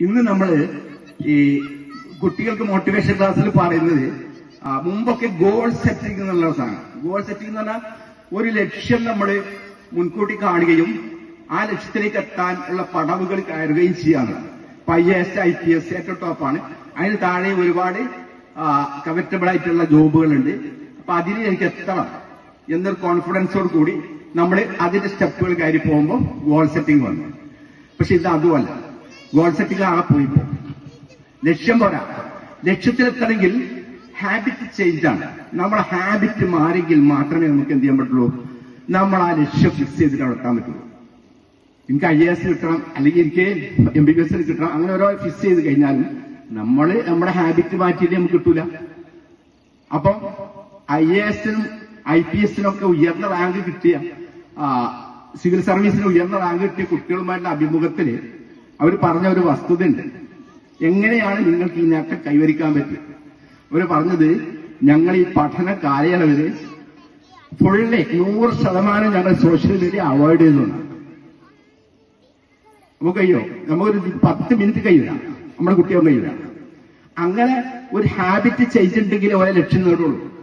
ഇന്ന് നമ്മൾ ഈ കുട്ടികൾക്ക് മോട്ടിവേഷൻ ക്ലാസ്സിൽ പറയുന്നത് മുമ്പൊക്കെ ഗോൾ സെറ്റിംഗ് എന്നുള്ള സാധനം. ഗോൾ സെറ്റിംഗ് എന്ന് പറഞ്ഞാൽ ഒരു ലക്ഷ്യം നമ്മൾ മുൻകൂട്ടി കാണുകയും ആ ലക്ഷ്യത്തിലേക്ക് എത്താൻ ഉള്ള പടവുകൾ കയറുകയും ചെയ്യാണ് I S I P S ഏറ്റവും ടോപ്പാണ് അതിന് താഴെ ഒരുപാട് കവറ്റബിൾ ആയിട്ടുള്ള ജോബുകളുണ്ട്. അപ്പൊ അതിന് എനിക്ക് എത്തണം എന്നൊരു കോൺഫിഡൻസോട് കൂടി നമ്മൾ അതിന്റെ സ്റ്റെപ്പുകൾ കയറി പോകുമ്പോൾ ഗോൾ സെറ്റിംഗ് വന്നു. പക്ഷെ ഇത് അതുമല്ല. ഗോൾ സെറ്റിംഗ് ആകെ പോയി ലക്ഷ്യം പോരാ. ലക്ഷ്യത്തിലെത്തണമെങ്കിൽ ഹാബിറ്റ് ചേഞ്ച് ആണ്. നമ്മുടെ ഹാബിറ്റ് മാറിയെങ്കിൽ മാത്രമേ നമുക്ക് എന്ത് ചെയ്യാൻ പറ്റുള്ളൂ? നമ്മൾ ആ ലക്ഷ്യം ഫിക്സ് ചെയ്തിട്ട് അവിടെ എത്താൻ പറ്റുള്ളൂ. എനിക്ക് ഐ എ എസ് കിട്ടണം അല്ലെങ്കിൽ എനിക്ക് എം ബി ബി എസ് കിട്ടണം അങ്ങനെ ഓരോ ഫിക്സ് ചെയ്ത് കഴിഞ്ഞാലും നമ്മൾ നമ്മുടെ ഹാബിറ്റ് മാറ്റിയിട്ട് നമുക്ക് കിട്ടൂല. അപ്പം ഐ എ എസിനും ഐ പി എസിനും ഒക്കെ ഉയർന്ന റാങ്ക് കിട്ടിയ സിവിൽ സർവീസിന് ഉയർന്ന റാങ്ക് കിട്ടിയ കുട്ടികളുമായിട്ടുള്ള അഭിമുഖത്തിൽ അവർ പറഞ്ഞ ഒരു വസ്തുതയുണ്ട്. എങ്ങനെയാണ് നിങ്ങൾക്ക് ഈ നേട്ടം കൈവരിക്കാൻ പറ്റുക അവർ പറഞ്ഞത് ഞങ്ങൾ ഈ പഠന കാലയളവിൽ ഫുള്ളി നൂറ് ശതമാനം ഞങ്ങൾ സോഷ്യൽ മീഡിയ അവോയ്ഡ് ചെയ്തതാണ്. നമുക്ക് കഴിയോ? നമുക്കൊരു പത്ത് മിനിറ്റ് കഴിയില്ല. നമ്മുടെ കുട്ടികൾ കഴിയില്ല. അങ്ങനെ ഒരു ഹാബിറ്റ് ചെയ്തിട്ടുണ്ടെങ്കിൽ ഓരോ ലക്ഷ്യം നേടുള്ളൂ.